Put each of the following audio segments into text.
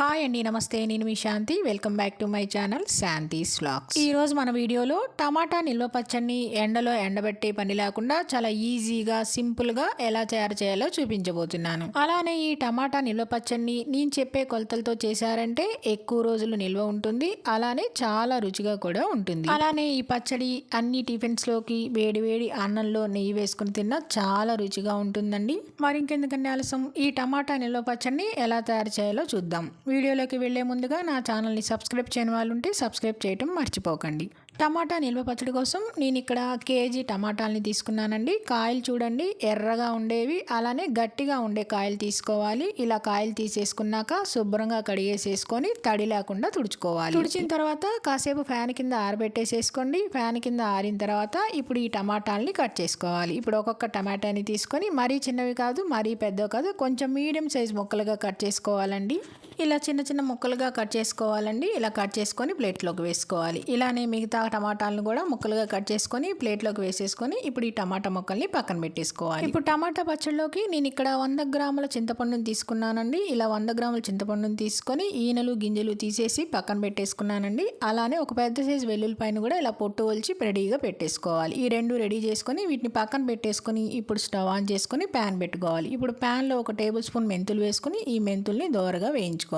Hi అండి. నమస్తే. నేను మీ Shanti. Welcome back to my channel Shanti's vlogs ఈరోజు మన వీడియోలో టమాటా నిల్వ పచ్చడిని ఎండలో ఎండబెట్టే పని లేకుండా చాలా ఈజీగా సింపుల్గా ఎలా తయారు చేయాలో చూపించబోతున్నాను. అలానే ఈ టమాటా నిల్వ పచ్చడిని నేను చెప్పే కొలతలతో చేశారంటే ఎక్కువ రోజులు నిల్వ ఉంటుంది. అలానే చాలా రుచిగా కూడా ఉంటుంది. అలానే ఈ పచ్చడి అన్ని టిఫిన్స్లోకి వేడి వేడి అన్నంలో నెయ్యి వేసుకుని తిన్నా చాలా రుచిగా ఉంటుందండి. మరి ఇంకెందుకంటే ఆలస్యం? ఈ టమాటా నిల్వ పచ్చడిని ఎలా తయారు చేయాలో చూద్దాం. వీడియోలోకి వెళ్ళే ముందుగా నా ఛానల్ని సబ్స్క్రైబ్ చేయని వాళ్ళు ఉంటే సబ్స్క్రైబ్ చేయటం మర్చిపోకండి. టమాటా నిల్వ పచ్చడి కోసం నేను ఇక్కడ కేజీ టమాటాలని తీసుకున్నానండి. కాయలు చూడండి ఎర్రగా ఉండేవి అలానే గట్టిగా ఉండే కాయలు తీసుకోవాలి. ఇలా కాయలు తీసేసుకున్నాక శుభ్రంగా కడిగేసేసుకొని తడి లేకుండా తుడుచుకోవాలి. తుడిచిన తర్వాత కాసేపు ఫ్యాన్ కింద ఆరబెట్టేసేసుకోండి. ఫ్యాన్ కింద ఆరిన తర్వాత ఇప్పుడు ఈ టమాటాలని కట్ చేసుకోవాలి. ఇప్పుడు ఒక్కొక్క టమాటాని తీసుకొని మరీ చిన్నవి కాదు మరీ పెద్దవి కాదు కొంచెం మీడియం సైజ్ ముక్కలుగా కట్ చేసుకోవాలండి. ఇలా చిన్న చిన్న ముక్కలుగా కట్ చేసుకోవాలండి. ఇలా కట్ చేసుకొని ప్లేట్లోకి వేసుకోవాలి. ఇలానే మిగతా టమాటాలను కూడా ముక్కలుగా కట్ చేసుకొని ప్లేట్లోకి వేసేసుకొని ఇప్పుడు ఈ టమాటా ముక్కల్ని పక్కన పెట్టేసుకోవాలి. ఇప్పుడు టమాటా పచ్చడిలోకి నేను ఇక్కడ వంద గ్రాముల చింతపండుని తీసుకున్నానండి. ఇలా వంద గ్రాముల చింతపండుని తీసుకొని ఈనెలు గింజలు తీసేసి పక్కన పెట్టేసుకున్నానండి. అలానే ఒక పెద్ద సైజు వెల్లుల్లిపాయను కూడా ఇలా పొట్టు ఒలిచి రెడీగా పెట్టేసుకోవాలి. ఈ రెండు రెడీ చేసుకొని వీటిని పక్కన పెట్టేసుకొని ఇప్పుడు స్టవ్ ఆన్ చేసుకొని ప్యాన్ పెట్టుకోవాలి. ఇప్పుడు ప్యాన్లో ఒక టేబుల్ స్పూన్ మెంతులు వేసుకొని ఈ మెంతుల్ని దోరగా వేయించుకోవాలి.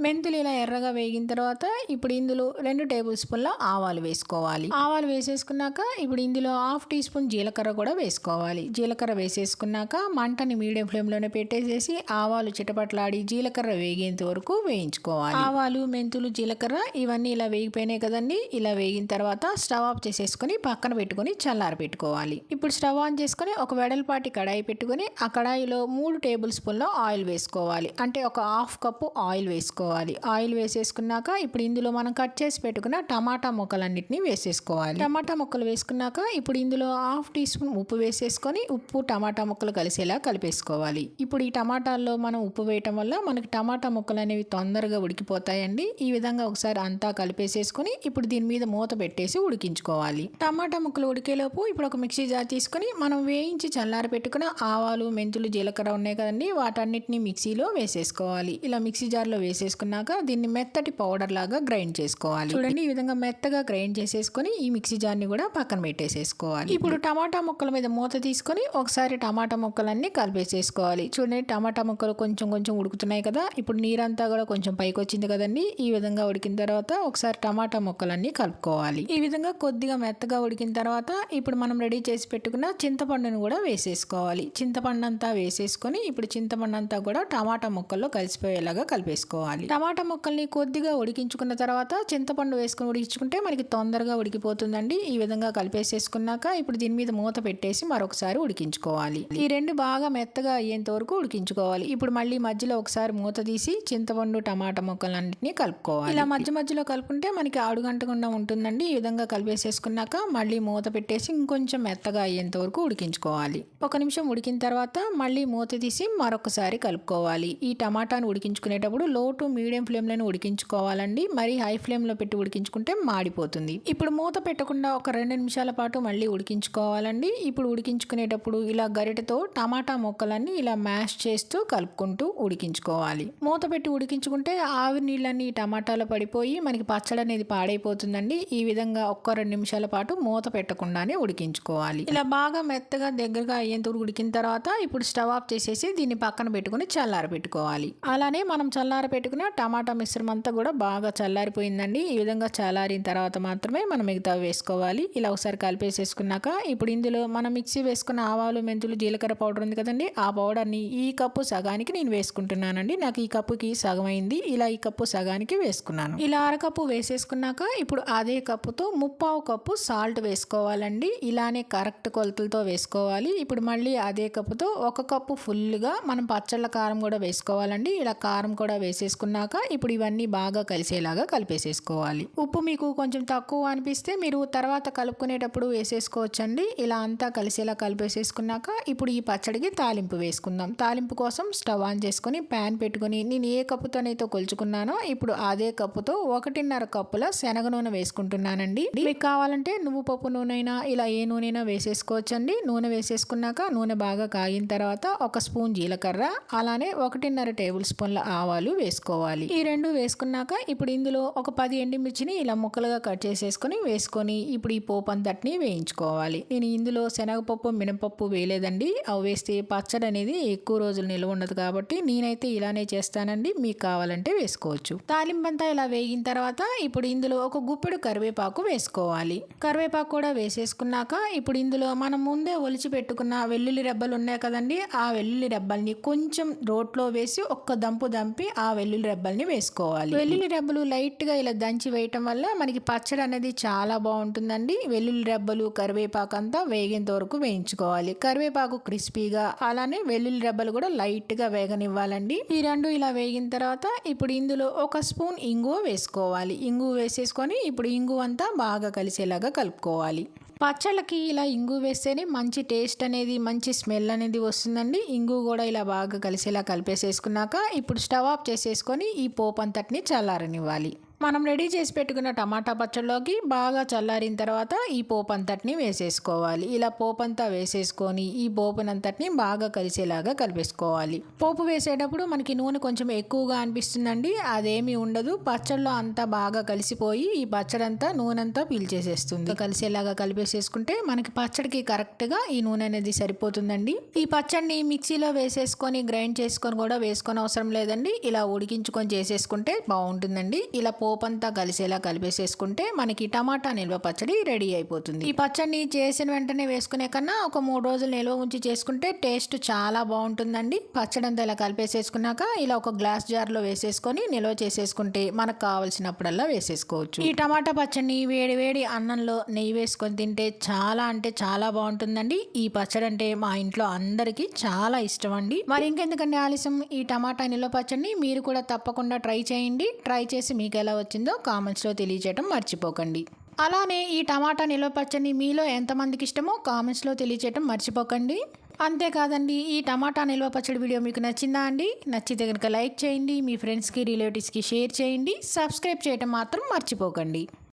మెంతులు ఇలా ఎర్రగా వేగిన తర్వాత ఇప్పుడు ఇందులో రెండు టేబుల్ స్పూన్ల ఆవాలు వేసుకోవాలి. ఆవాలు వేసేసుకున్నాక ఇప్పుడు ఇందులో హాఫ్ టీ స్పూన్ జీలకర్ర కూడా వేసుకోవాలి. జీలకర్ర వేసేసుకున్నాక మంటని మీడియం ఫ్లేమ్లోనే పెట్టేసేసి ఆవాలు చిటపట్లాడి జీలకర్ర వేగేంత వరకు వేయించుకోవాలి. ఆవాలు మెంతులు జీలకర్ర ఇవన్నీ ఇలా వేగిపోయినాయి కదండి. ఇలా వేగిన తర్వాత స్టవ్ ఆఫ్ చేసేసుకొని పక్కన పెట్టుకొని చల్లారి పెట్టుకోవాలి. ఇప్పుడు స్టవ్ ఆన్ చేసుకొని ఒక వెడల్పాటి కడాయి పెట్టుకొని ఆ కడాయిలో మూడు టేబుల్ స్పూన్ల ఆయిల్ వేసుకోవాలి. అంటే ఒక హాఫ్ కప్పు ఆయిల్ ఆయిల్ వేసుకోవాలి. ఆయిల్ వేసేసుకున్నాక ఇప్పుడు ఇందులో మనం కట్ చేసి పెట్టుకున్న టమాటా ముక్కలన్నిటిని వేసేసుకోవాలి. టమాటా ముక్కలు వేసుకున్నాక ఇప్పుడు ఇందులో హాఫ్ టీ స్పూన్ ఉప్పు వేసేసుకొని ఉప్పు టమాటా ముక్కలు కలిసేలా కలిపేసుకోవాలి. ఇప్పుడు ఈ టమాటాల్లో మనం ఉప్పు వేయటం వల్ల మనకి టమాటా ముక్కలు అనేవి తొందరగా ఉడికిపోతాయండి. ఈ విధంగా ఒకసారి అంతా కలిపేసేసుకొని ఇప్పుడు దీని మీద మూత పెట్టేసి ఉడికించుకోవాలి. టమాటా ముక్కలు ఉడికేలోపు ఇప్పుడు ఒక మిక్సీ జార్ తీసుకొని మనం వేయించి చల్లారి పెట్టుకున్న ఆవాలు మెంతులు జీలకర్ర ఉన్నాయి కదండి. వాటన్నిటిని మిక్సీలో వేసేసుకోవాలి. ఇలా మిక్సీ జార్లో వేసేసుకున్నాక దీన్ని మెత్తటి పౌడర్ లాగా గ్రైండ్ చేసుకోవాలి. చూడండి ఈ విధంగా మెత్తగా గ్రైండ్ చేసేసుకొని ఈ మిక్సీ జార్ని కూడా పక్కన పెట్టేసేసుకోవాలి. ఇప్పుడు టమాటా ముక్కల మీద మూత తీసుకొని ఒకసారి టమాటా ముక్కలన్నీ కలిపేసేసుకోవాలి. చూడండి టమాటా ముక్కలు కొంచెం కొంచెం ఉడుకుతున్నాయి కదా ఇప్పుడు నీరంతా కూడా కొంచెం పైకి వచ్చింది కదండి ఈ విధంగా ఉడికిన తర్వాత ఒకసారి టమాటా ముక్కలన్నీ కలుపుకోవాలి. ఈ విధంగా కొద్దిగా మెత్తగా ఉడికిన తర్వాత ఇప్పుడు మనం రెడీ చేసి పెట్టుకున్న చింతపండును కూడా వేసేసుకోవాలి. చింతపండు అంతా వేసేసుకొని ఇప్పుడు చింతపండు అంతా కూడా టమాటా ముక్కల్లో కలిసిపోయేలాగా కలిపేసుకోవాలి. వేసుకోవాలి. టమాటా ముక్కల్ని కొద్దిగా ఉడికించుకున్న తర్వాత చింతపండు వేసుకుని ఉడికించుకుంటే మనకి తొందరగా ఉడికిపోతుందండి. ఈ విధంగా కలిపేసేసుకున్నాక ఇప్పుడు దీని మీద మూత పెట్టేసి మరొకసారి ఉడికించుకోవాలి. ఈ రెండు బాగా మెత్తగా అయ్యేంత వరకు ఉడికించుకోవాలి. ఇప్పుడు మళ్ళీ మధ్యలో ఒకసారి మూత తీసి చింతపండు టమాటా ముక్కలన్నింటినీ కలుపుకోవాలి. ఇలా మధ్య మధ్యలో కలుపుకుంటే మనకి ఆడుగంటకుండా ఉంటుందండి. ఈ విధంగా కలిపేసేసుకున్నాక మళ్ళీ మూత పెట్టేసి ఇంకొంచెం మెత్తగా అయ్యేంత వరకు ఉడికించుకోవాలి. ఒక నిమిషం ఉడికిన తర్వాత మళ్ళీ మూత తీసి మరొకసారి కలుపుకోవాలి. ఈ టమాటాను ఉడికించుకునేటప్పుడు లో టు మీడియం ఫ్లేమ్లోనే ఉడికించుకోవాలండి. మరి హై ఫ్లేమ్లో పెట్టి ఉడికించుకుంటే మాడిపోతుంది. ఇప్పుడు మూత పెట్టకుండా ఒక రెండు నిమిషాల పాటు మళ్ళీ ఉడికించుకోవాలండి. ఇప్పుడు ఉడికించుకునేటప్పుడు ఇలా గరిటెతో టమాటా ముక్కలన్నీ ఇలా మ్యాష్ చేస్తూ కలుపుకుంటూ ఉడికించుకోవాలి. మూత పెట్టి ఉడికించుకుంటే ఆవిరి నీళ్ళన్నీ టమాటాలో పడిపోయి మనకి పచ్చడి అనేది పాడైపోతుందండి. ఈ విధంగా ఒక్క రెండు నిమిషాల పాటు మూత పెట్టకుండానే ఉడికించుకోవాలి. ఇలా బాగా మెత్తగా దగ్గరగా అయ్యేంత ఉడికిన తర్వాత ఇప్పుడు స్టవ్ ఆఫ్ చేసేసి దీన్ని పక్కన పెట్టుకుని చల్లార పెట్టుకోవాలి అలానే మనం చల్ల చల్లార పెట్టుకున్న టమాటా మిశ్రమం అంతా కూడా బాగా చల్లారిపోయిందండి. ఈ విధంగా చల్లారిన తర్వాత మాత్రమే మనం మిగతా వేసుకోవాలి. ఇలా ఒకసారి కలిపేసేసుకున్నాక ఇప్పుడు ఇందులో మనం మిక్సీ వేసుకున్న ఆవాలు మెంతులు జీలకర్ర పౌడర్ ఉంది కదండి. ఆ పౌడర్ని ఈ కప్పు సగానికి నేను వేసుకుంటున్నానండి. నాకు ఈ కప్పుకి సగం అయింది ఇలా ఈ కప్పు సగానికి వేసుకున్నాను. ఇలా అరకప్పు వేసేసుకున్నాక ఇప్పుడు అదే కప్పుతో ముప్పావు కప్పు సాల్ట్ వేసుకోవాలండి. ఇలానే కరెక్ట్ కొలతలతో వేసుకోవాలి. ఇప్పుడు మళ్ళీ అదే కప్పుతో ఒక కప్పు ఫుల్గా మనం పచ్చళ్ళ కారం కూడా వేసుకోవాలండి. ఇలా కారం కూడా వేసేసుకున్నాక ఇప్పుడు ఇవన్నీ బాగా కలిసేలాగా కలిపేసేసుకోవాలి. ఉప్పు మీకు కొంచెం తక్కువ అనిపిస్తే మీరు తర్వాత కలుపుకునేటప్పుడు వేసేసుకోవచ్చండి. ఇలా అంతా కలిసేలా కలిపేసేసుకున్నాక ఇప్పుడు ఈ పచ్చడికి తాలింపు వేసుకుందాం. తాలింపు కోసం స్టవ్ ఆన్ చేసుకొని ప్యాన్ పెట్టుకొని నేను ఏ కప్పుతోనైతే కొలుచుకున్నానో ఇప్పుడు అదే కప్పుతో ఒకటిన్నర కప్పుల శనగ నూనె వేసుకుంటున్నానండి. మీకు కావాలంటే నువ్వు పప్పు నూనె అయినా ఇలా ఏ నూనె వేసేసుకోవచ్చండి. నూనె వేసేసుకున్నాక నూనె బాగా కాగిన తర్వాత ఒక స్పూన్ జీలకర్ర అలానే ఒకటిన్నర టేబుల్ స్పూన్ల ఆవాలు మిర్చీలు వేసుకోవాలి. ఈ రెండు వేసుకున్నాక ఇప్పుడు ఇందులో ఒక పది ఎండుమిర్చిని ఇలా ముక్కలుగా కట్ చేసేసుకొని వేసుకొని ఇప్పుడు ఈ పోపు అంతటిని వేయించుకోవాలి. నేను ఇందులో శనగపప్పు మినపప్పు వేయలేదండి. అవి వేస్తే పచ్చడి అనేది ఎక్కువ రోజులు నిల్వ ఉండదు కాబట్టి నేనైతే ఇలానే చేస్తానండి. మీకు కావాలంటే వేసుకోవచ్చు. తాలింపంతా ఇలా వేగిన తర్వాత ఇప్పుడు ఇందులో ఒక గుప్పెడు కరివేపాకు వేసుకోవాలి. కరివేపాకు కూడా వేసేసుకున్నాక ఇప్పుడు ఇందులో మనం ముందే ఒలిచి పెట్టుకున్న వెల్లుల్లి రెబ్బలు ఉన్నాయి కదండి ఆ వెల్లుల్లి రెబ్బల్ని కొంచెం రోట్లో వేసి ఒక్క దంపు దంపి ఆ వెల్లుల్లి రెబ్బల్ని వేసుకోవాలి. వెల్లుల్లి రెబ్బలు లైట్గా ఇలా దంచి వేయటం వల్ల మనకి పచ్చడి అనేది చాలా బాగుంటుందండి. వెల్లుల్లి రెబ్బలు కరివేపాకు అంతా వేగేంత వరకు వేయించుకోవాలి. కరివేపాకు క్రిస్పీగా అలానే వెల్లుల్లి రెబ్బలు కూడా లైట్గా వేగనివ్వాలండి. ఈ రెండు ఇలా వేగిన తర్వాత ఇప్పుడు ఇందులో ఒక స్పూన్ ఇంగువ వేసుకోవాలి. ఇంగువ వేసేసుకొని ఇప్పుడు ఇంగువ అంతా బాగా కలిసేలాగా కలుపుకోవాలి. పచ్చళ్ళకి ఇలా ఇంగు వేస్తేనే మంచి టేస్ట్ అనేది మంచి స్మెల్ అనేది వస్తుందండి. ఇంగు కూడా ఇలా బాగా కలిసేలా కలిపేసేసుకున్నాక ఇప్పుడు స్టవ్ ఆఫ్ చేసేసుకొని ఈ పోపు అంతటిని చల్లారనివ్వాలి. మనం రెడీ చేసి పెట్టుకున్న టమాటా పచ్చళ్ళలోకి బాగా చల్లారిన తర్వాత ఈ పోపు అంతటిని వేసేసుకోవాలి. ఇలా పోపు అంతా వేసేసుకొని ఈ పోపునంతటిని బాగా కలిసేలాగా కలిపేసుకోవాలి. పోపు వేసేటప్పుడు మనకి నూనె కొంచెం ఎక్కువగా అనిపిస్తుందండి. అదేమీ ఉండదు. పచ్చడిలో అంతా బాగా కలిసిపోయి ఈ పచ్చడంతా నూనెంతా నూనె అంతా పీల్చేసేస్తుంది కలిసేలాగా కలిపేసేసుకుంటే మనకి పచ్చడికి కరెక్ట్గా ఈ నూనె అనేది సరిపోతుందండి. ఈ పచ్చడిని మిక్సీలో వేసేసుకొని గ్రైండ్ చేసుకొని కూడా వేసుకొని అవసరం లేదండి. ఇలా ఉడికించుకొని చేసేసుకుంటే బాగుంటుందండి. ఇలా పో పోపంతా కలిసేలా కలిపేసేసుకుంటే మనకి టమాటా నిల్వ పచ్చడి రెడీ అయిపోతుంది. ఈ పచ్చడిని చేసిన వెంటనే వేసుకునే కన్నా ఒక మూడు రోజులు నిల్వ ఉంచి చేసుకుంటే టేస్ట్ చాలా బాగుంటుందండి. పచ్చడి అంతా ఇలా కలిపేసేసుకున్నాక ఇలా ఒక గ్లాస్ జార్లో వేసేసుకొని నిల్వ చేసేసుకుంటే మనకు కావాల్సినప్పుడల్లా వేసేసుకోవచ్చు. ఈ టమాటా పచ్చడిని వేడి వేడి అన్నంలో నెయ్యి వేసుకొని తింటే చాలా అంటే చాలా బాగుంటుందండి. ఈ పచ్చడి అంటే మా ఇంట్లో అందరికీ చాలా ఇష్టం అండి మరి ఇంకెందుకండి ఆలస్యం? ఈ టమాటా నిల్వ పచ్చడిని మీరు కూడా తప్పకుండా ట్రై చేయండి. ట్రై చేసి మీకు ఎలా వచ్చిందో కామెంట్స్లో తెలియజేయడం మర్చిపోకండి. అలానే ఈ టమాటా నిల్వ పచ్చడిని మీలో ఎంతమందికి ఇష్టమో కామెంట్స్లో తెలియజేయడం మర్చిపోకండి. అంతేకాదండి ఈ టమాటా నిల్వ పచ్చడి వీడియో మీకు నచ్చిందా అండి? నచ్చితే కనుక లైక్ చేయండి మీ ఫ్రెండ్స్కి రిలేటివ్స్కి షేర్ చేయండి సబ్స్క్రైబ్ చేయడం మాత్రం మర్చిపోకండి.